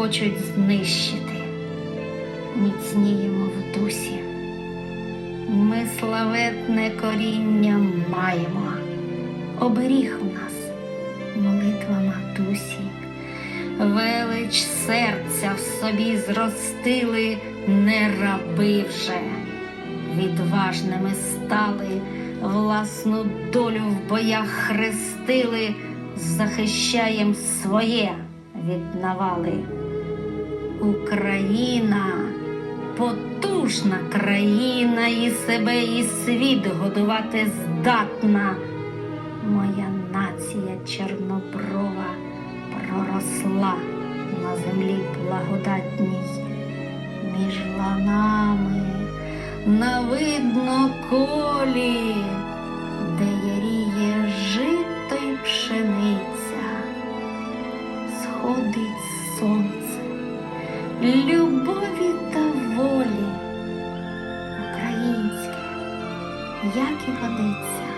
хочуть знищити. Міцніємо в дусі. Ми славетне коріння маємо. Оберіг нас, молитва матусі, велич серця в собі зростили, не раби вже. Відважними стали, власну долю в боях хрестили, захищаєм своє від навали. Україна потужна країна, і себе, і світ годувати здатна. Моя нація чорноброва проросла на землі благодатній між ланами на видно колі, де яріє жито й пшениця, сходить сонце, любові та волі, українське, як і годиться.